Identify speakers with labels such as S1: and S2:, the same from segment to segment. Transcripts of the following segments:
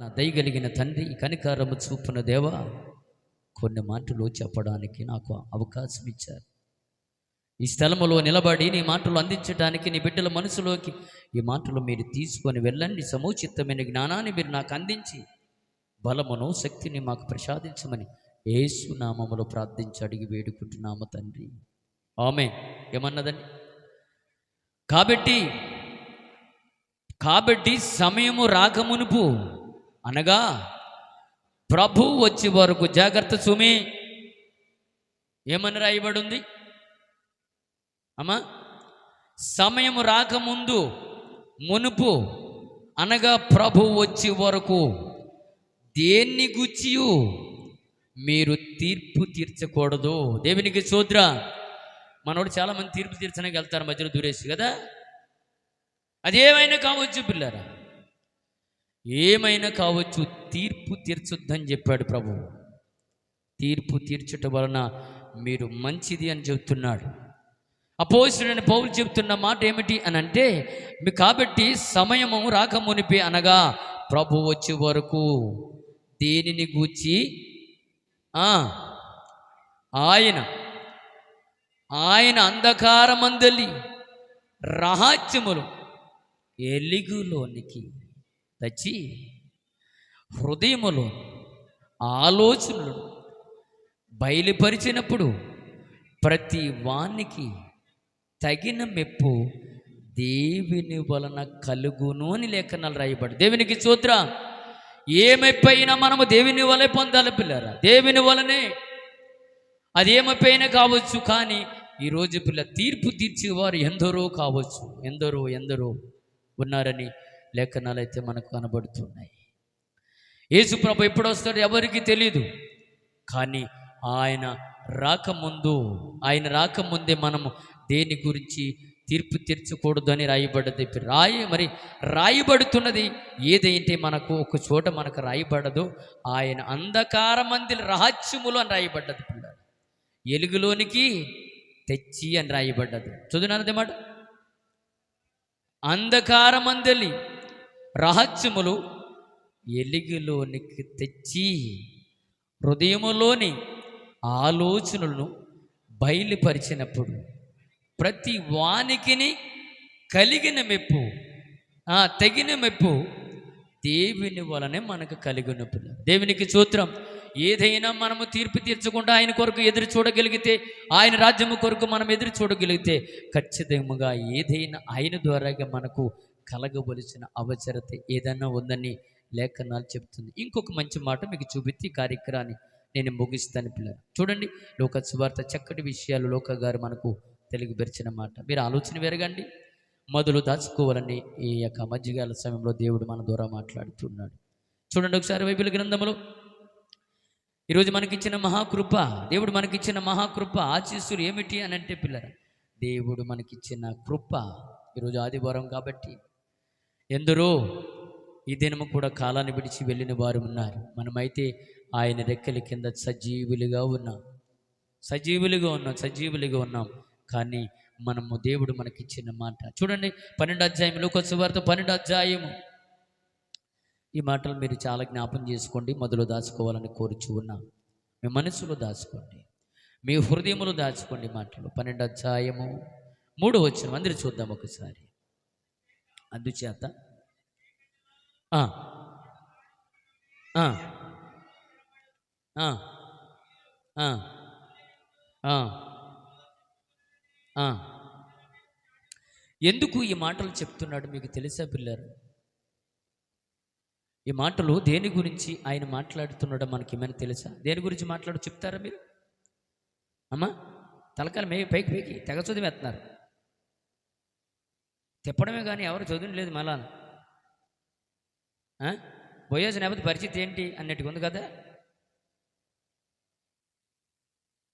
S1: నా దయగలిగిన తండ్రి కనికారము చూపున దేవా కొన్ని మాటలు చెప్పడానికి నాకు అవకాశం ఇచ్చారు. ఈ స్థలములో నిలబడి నీ మాటలు అందించడానికి నీ బిడ్డల మనసులోకి ఈ మాటలు మీరు తీసుకొని వెళ్ళండి. సముచితమైన జ్ఞానాన్ని మీరు నాకు అందించి బలమును శక్తిని మాకు ప్రసాదించమని ఏసునామములో ప్రార్థించి అడిగి వేడుకుంటున్నాము తండ్రి. ఆమె ఏమన్నదండి? కాబట్టి కాబట్టి సమయము రాకమునుపు అనగా ప్రభు వచ్చే వరకు జాగ్రత్త సుమి. ఏమని రాయబడి ఉంది అమ్మా సమయం రాకముందు మునుపు అనగా ప్రభు వచ్చే వరకు దేన్ని గుచ్చియు? మీరు తీర్పు తీర్చకూడదు. దేవునికి చూద్ర మనోడు చాలామంది తీర్పు తీర్చడానికి వెళ్తారు మధ్యలో దూరేసి కదా? అదేమైనా కావచ్చు పిల్లరా? ఏమైనా కావచ్చు తీర్పు తీర్చొద్దని చెప్పాడు ప్రభు. తీర్పు తీర్చుట వలన మీరు మంచిది అని చెప్తున్నాడు అపోజిడని పౌరులు చెప్తున్న మాట ఏమిటి అని అంటే మీ కాబట్టి సమయము రాకమునిపి అనగా ప్రభు వచ్చే వరకు దేనిని గూర్చి? ఆయన ఆయన అంధకారమందలి రహస్యములు ఎలుగులోనికి తెచ్చి హృదయములో ఆలోచనలు బయలుపరిచినప్పుడు ప్రతి వానికి తగిన మెప్పు దేవుని వలన కలుగును అని లేఖనాలు రాయబడి దేవునికి చూద్ర ఏ మనము దేవుని వలె పొందాలి పిల్లరా. దేవుని వలనే. అది ఏమైపోయినా కావచ్చు కానీ ఈరోజు పిల్ల తీర్పు తీర్చేవారు ఎందరో కావచ్చు. ఎందరో ఎందరో ఉన్నారని లేఖనాలు అయితే మనకు కనబడుతున్నాయి. యేసు ప్రభు ఎప్పుడు వస్తాడో ఎవరికి తెలియదు కానీ ఆయన రాకముందు ఆయన రాకముందే మనము దేని గురించి తీర్పు తీర్చకూడదు అని రాయబడ్డది. రాయి మరి రాయబడుతున్నది ఏదైతే మనకు ఒక చోట మనకు రాయబడదు ఆయన అంధకార మందిల రహస్యములు అని రాయబడ్డది పిల్లలు. ఎలుగులోనికి తెచ్చి అని రాయబడ్డది. చదువునది మాట? అంధకారమందలి రహస్యములు ఎలిగిలోనికి తెచ్చి హృదయములోని ఆలోచనలను బయలుపరిచినప్పుడు ప్రతి వానికిని కలిగిన మెప్పు తగిన మెప్పు దేవుని వలనే మనకు కలిగిన పిల్ల. దేవునికి చూత్రం ఏదైనా మనము తీర్పు తీర్చకుండా ఆయన కొరకు ఎదురు చూడగలిగితే ఆయన రాజ్యము కొరకు మనం ఎదురు చూడగలిగితే ఖచ్చితంగా ఏదైనా ఆయన ద్వారాగా మనకు కలగవలసిన అవసరత ఏదైనా ఉందని లేఖనాలు చెప్తుంది ఇంకొక మంచి మాట మీకు చూపిస్తే ఈ కార్యక్రమాన్ని నేను ముగిస్తాను పిల్లలు. చూడండి లోక సువార్త చక్కటి విషయాలు లోక గారు మనకు తెలియపరిచిన మాట. మీరు ఆలోచన పెరగండి మొదలు దాచుకోవాలని ఈ యొక్క మధ్యకాల సమయంలో దేవుడు మన ద్వారా మాట్లాడుతున్నాడు. చూడండి ఒకసారి వైపుల గ్రంథంలో ఈరోజు మనకిచ్చిన మహాకృప దేవుడు మనకిచ్చిన మహాకృప ఆశీస్సులు ఏమిటి అని అంటే పిల్లర దేవుడు మనకిచ్చిన కృప ఈరోజు ఆదివారం కాబట్టి. ఎందరో ఈ దినము కూడా కాలాన్ని విడిచి వెళ్ళిన వారు ఉన్నారు. మనమైతే ఆయన రెక్కల కింద సజీవులుగా ఉన్నాం. సజీవులుగా ఉన్నాం సజీవులుగా ఉన్నాం. కానీ మనము దేవుడు మనకిచ్చిన మాట. చూడండి పన్నెండు అధ్యాయం లోకొచ్చే వారితో పన్నెండు అధ్యాయము. ఈ మాటలు మీరు చాలా జ్ఞాపం చేసుకోండి మొదలు దాచుకోవాలని కోరుచు ఉన్నాం. మీ మనసులో దాచుకోండి మీ హృదయములు దాచుకోండి మాటలు. పన్నెండు అధ్యాయము మూడు వచ్చిన అందరు చూద్దాం ఒకసారి. అందుచేత ఆ, ఆ. ఎందుకు ఈ మాటలు చెప్తున్నాడు మీకు తెలుసా పిల్లలు? ఈ మాటలు దేని గురించి ఆయన మాట్లాడుతున్నాడో మనకి ఏమైనా తెలుసా? దేని గురించి మాట్లాడు చెప్తారా మీరు? అమ్మా తలకాలు మే పైకి పైకి తెగ చదివేస్తున్నారు. తిప్పడమే కానీ ఎవరు చదువులేదు మళ్ళా పోయేసిన లేకపోతే పరిస్థితి ఏంటి అన్నట్టుగా ఉంది కదా?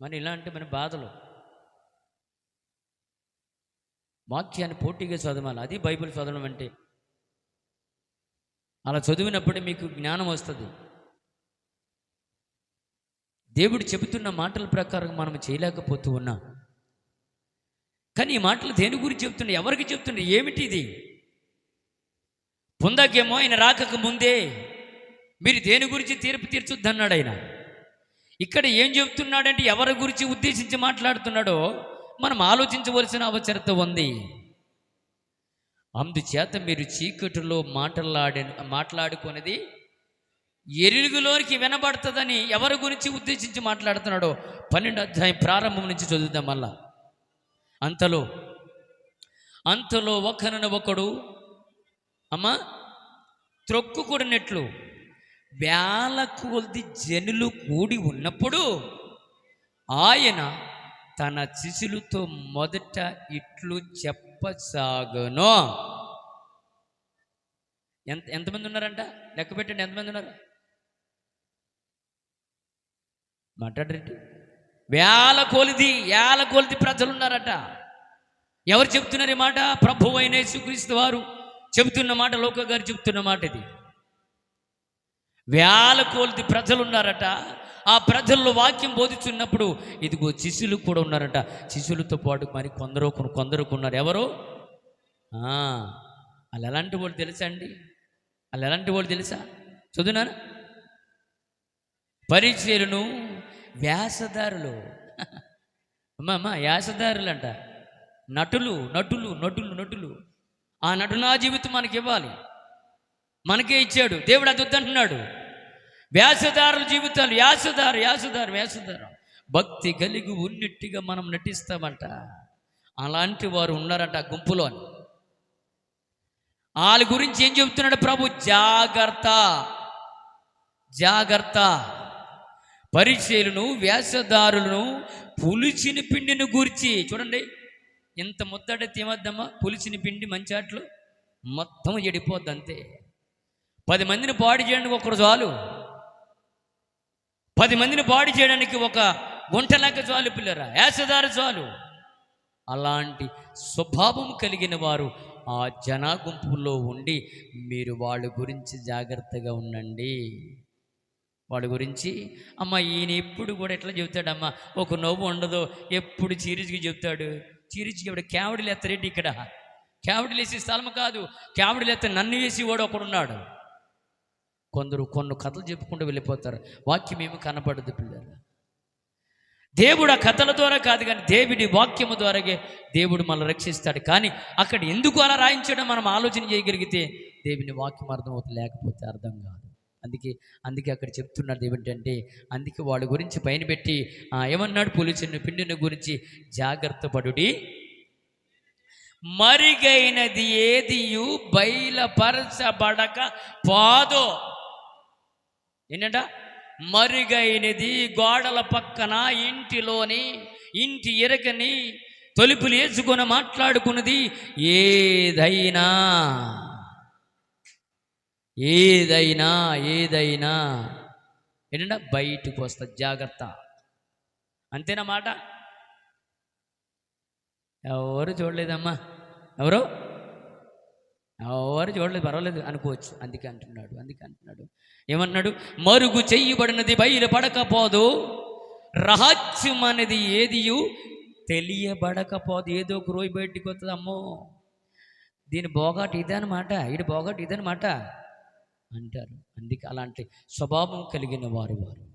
S1: మరి అంటే మన బాధలు. వాక్యాన్ని పోటీగా చదవాలి. అది బైబిల్ చదవడం అంటే. అలా చదివినప్పుడే మీకు జ్ఞానం వస్తుంది. దేవుడు చెబుతున్న మాటల ప్రకారం మనం చేయలేకపోతూ ఉన్నాం. కానీ ఈ మాటలు దేని గురించి చెప్తుండే ఎవరికి చెప్తుండే ఏమిటి ఇది పొందాకేమో ఆయన రాకకు ముందే మీరు దేని గురించి తీర్పు తీర్చొద్దన్నాడు ఆయన. ఇక్కడ ఏం చెప్తున్నాడంటే ఎవరి గురించి ఉద్దేశించి మాట్లాడుతున్నాడో మనం ఆలోచించవలసిన అవసరత ఉంది. అందుచేత మీరు చీకటిలో మాట్లాడి మాట్లాడుకునేది ఎరుగులోనికి వినబడుతుందని ఎవరి గురించి ఉద్దేశించి మాట్లాడుతున్నాడో పన్నెండు అధ్యాయం ప్రారంభం నుంచి చదువుదాం మళ్ళా. అంతలో అంతలో ఒకరిని ఒకడు అమ్మ త్రొక్కుకుడినట్లు వేల కొద్ది జనులు కూడి ఉన్నప్పుడు ఆయన తన శిశులతో మొదట ఇట్లు చెప్పసాగను. ఎంత ఎంతమంది ఉన్నారంట? లెక్క పెట్టండి ఎంతమంది ఉన్నారు? మాట్లాడరేంటి వేల కొలిది వేల కొలిది ప్రజలు ఉన్నారట ఎవరు చెప్తున్నారు ఈ మాట? ప్రభు అయిన యేసుక్రీస్తు వారు చెబుతున్న మాట లోక గారు చెబుతున్న మాట ఇది. వేల కొలిది ప్రజలు ఉన్నారట ఆ ప్రజల్లో వాక్యం బోధిస్తున్నప్పుడు ఇదిగో శిష్యులు కూడా ఉన్నారట. శిష్యులతో పాటు మరి కొందరు కొందరు ఉన్నారు ఎవరు? వాళ్ళు ఎలాంటి వాళ్ళు తెలుసా అండి? వాళ్ళు ఎలాంటి వాళ్ళు తెలుసా? చదువునారా పరిచయలను వ్యాసదారులు. అమ్మ అమ్మ వ్యాసదారులు అంట నటులు నటులు నటులు నటులు. ఆ నటునా జీవితం మనకి ఇవ్వాలి మనకే ఇచ్చాడు. దేవుడు అది వద్దంటున్నాడు. వ్యాసదారుల జీవితాలు వ్యాసదారు వ్యాసదారు వ్యాసదారు. భక్తి కలిగి ఉన్నట్టుగా మనం నటిస్తామంట. అలాంటి వారు ఉన్నారంట ఆ గుంపులో వాళ్ళ గురించి ఏం చెబుతున్నాడు ప్రభు? జాగ్రత్త జాగ్రత్త. పరిచయలను వ్యాసదారులను పులిచిన పిండిని గూర్చి చూడండి. ఇంత ముద్దడ ఏమద్దమ్మా? పులిచిన పిండి మంచాట్లు మొత్తం ఎడిపోద్ది అంతే పది మందిని పాడి చేయండి ఒకరు చాలు. పది మందిని బాడీ చేయడానికి ఒక గుంట లెక్క చాలు పిల్లరా యాసదారు చాలు. అలాంటి స్వభావం కలిగిన వారు ఆ జనా గుంపులో ఉండి మీరు వాళ్ళ గురించి జాగ్రత్తగా ఉండండి. వాడి గురించి అమ్మ ఈయన ఎప్పుడు కూడా ఎట్లా చెబుతాడమ్మా ఒక నవ్వు ఉండదు ఎప్పుడు చీరిచికి చెబుతాడు. చీరిచికి ఇప్పుడు క్యావిడలు ఎత్తరేంటి ఇక్కడ? క్యావిడలు వేసి స్థలం కాదు క్యావిడలు ఎత్త నన్ను వేసి వాడు ఒకడున్నాడు. కొందరు కొన్ని కథలు చెప్పుకుంటూ వెళ్ళిపోతారు. వాక్యం ఏమి కనపడదు పిల్లలు. దేవుడు ఆ కథల ద్వారా కాదు కానీ దేవుడి వాక్యము ద్వారాగే దేవుడు మనల్ని రక్షిస్తాడు. కానీ అక్కడ ఎందుకు అలా రాయించడం మనం ఆలోచన చేయగలిగితే దేవుని వాక్యం అర్థమవుతుంది లేకపోతే అర్థం కాదు. అందుకే అందుకే అక్కడ చెప్తున్నాడు ఏమిటంటే అందుకే వాళ్ళ గురించి పైన పెట్టి ఏమన్నాడు పులిచిన పిండిని గురించి జాగ్రత్త పడుడి. మరిగైనది ఏదియు బయలుపరచబడక పాదో. ఏంటంట? మరుగైనది గోడల పక్కన ఇంటిలోని ఇంటి ఎరకని తలుపులు వేసుకొని మాట్లాడుకున్నది ఏదైనా. ఏదైనా ఏదైనా. ఏంటంటే? బయటకు వస్తా జాగ్రత్త. అంతేనా మాట? ఎవరు చూడలేదమ్మా? ఎవరు? ఎవరు చూడలేదు పర్వాలేదు అనుకోవచ్చు. అందుకే అంటున్నాడు అందుకే అంటున్నాడు. ఏమన్నాడు? మరుగు చెయ్యబడినది బయలుపడకపోదు రహస్యం అనేది ఏదియు? తెలియబడకపోదు. ఏదో ఒక రోజు బయటికి వస్తుంది అమ్మో దీని బోగాటు ఇదనమాట ఇది బోగాటు ఇదనమాట అంటారు. అందుకే అలాంటి స్వభావం కలిగిన వారు వారు.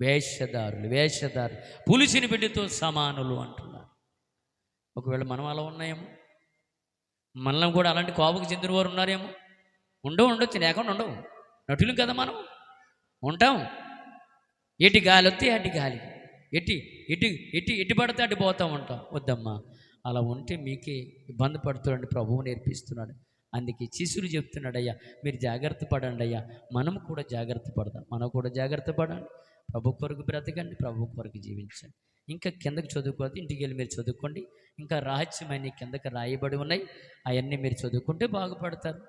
S1: వేషధారులు వేషధారులు పులిసిన బిడ్డతో సమానులు అంటున్నారు. ఒకవేళ మనం అలా ఉన్నాయేమో? మనల్ని కూడా అలాంటి కోపకు చెందిన వారు ఉన్నారేమో? ఉండవు ఉండొచ్చు. లేకుండా ఉండవు. నటులు కదా మనం. ఉంటాం. ఎటి గాలి వస్తే అటు గాలి. ఎటు ఎటు ఎటు ఎటు పడితే అటు పోతూ ఉంటాం. వద్దమ్మా. అలా ఉంటే మీకే ఇబ్బంది పడుతున్నాడు ప్రభువు నేర్పిస్తున్నాడు. అందుకే శిశులు చెప్తున్నాడు అయ్యా మీరు జాగ్రత్త పడండి అయ్యా. మనం కూడా జాగ్రత్త పడదాం. మనం కూడా జాగ్రత్త పడండి ప్రభు కొరకు బ్రతకండి. ప్రభు కొరకు జీవించండి. ఇంకా కిందకి చదువుకోవద్దు ఇంటికి వెళ్ళి మీరు చదువుకోండి. ఇంకా రహస్యమైన కిందకి రాయబడి ఉన్నాయి. అవన్నీ మీరు చదువుకుంటే బాగుపడతారు.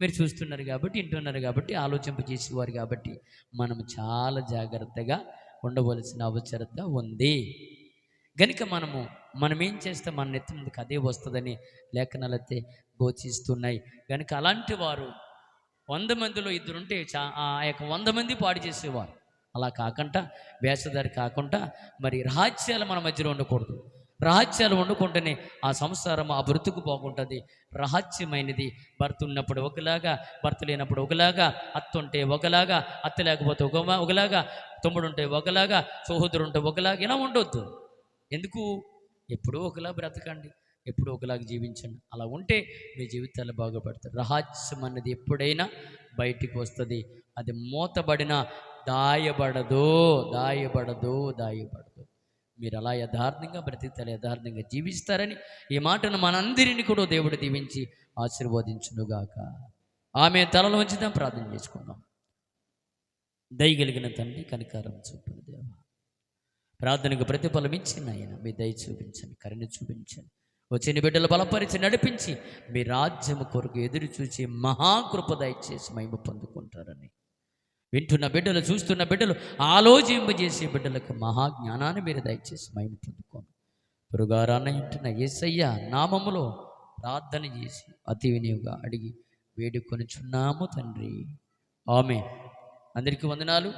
S1: మీరు చూస్తున్నారు కాబట్టి వింటున్నారు కాబట్టి ఆలోచింప చేసేవారు కాబట్టి మనం చాలా జాగ్రత్తగా ఉండవలసిన అవసరత ఉంది. గనుక మనము మనం ఏం చేస్తే మన నెత్తి ముందుకు అదే వస్తుందని లేఖనాలైతే గోచిస్తున్నాయి కనుక అలాంటి వారు వంద మందిలో ఇద్దరుంటే చా ఆ యొక్క వంద మంది పాడు చేసేవారు. అలా కాకుండా వేషధారి కాకుండా మరి రహస్యాలు మన మధ్యలో ఉండకూడదు. రహస్యాలు వండుకుంటేనే ఆ సంసారం ఆ బ్రతుకు బాగుంటుంది. రహస్యమైనది. భర్త ఉన్నప్పుడు ఒకలాగా భర్త లేనప్పుడు ఒకలాగా అత్త ఉంటే ఒకలాగా అత్త లేకపోతే ఒక ఒకలాగా తమ్ముడు ఉంటే ఒకలాగా సహోదరు ఉంటే ఒకలాగా ఇలా ఉండొద్దు. ఎందుకు? ఎప్పుడూ ఒకలా బ్రతకండి. ఎప్పుడూ ఒకలాగా జీవించండి. అలా ఉంటే మీ జీవితాలు బాగుపడతారు రహస్యం అన్నది ఎప్పుడైనా బయటికి వస్తుంది. అది మూతబడిన దాయబడదు దాయబడదు దాయబడదు. మీరు అలా యథార్థంగా బ్రతికితారు యథార్థంగా జీవిస్తారని ఈ మాటను మనందరిని కూడా దేవుడు దీవించి ఆశీర్వదించునుగాక. ఆమె తలలో ఉంచుదాం ప్రార్థన చేసుకుందాం. దయగలిగిన తండ్రి కనికారం చూపిన దేవ. ప్రార్థనకు ప్రతిఫలం ఇచ్చిన ఆయన మీ దయ చూపించండి కరుణ చూపించండి. వచ్చిన బిడ్డలు బలపరిచి నడిపించి మీ రాజ్యము కొరకు ఎదురు చూసి మహాకృప దయచేసి మేము పొందుకుంటారని వింటున్న బిడ్డలు చూస్తున్న బిడ్డలు ఆలోచింపజేసే బిడ్డలకు మహాజ్ఞానాన్ని మీరు దయచేసి మహిమ పొందుకోండి. పురుగారాన్న ఇంటున్న ఏసయ్య నామములో ప్రార్థన చేసి అతి వినియోగా అడిగి వేడుకొనిచున్నాము తండ్రి. ఆమె అందరికీ వందనాలు.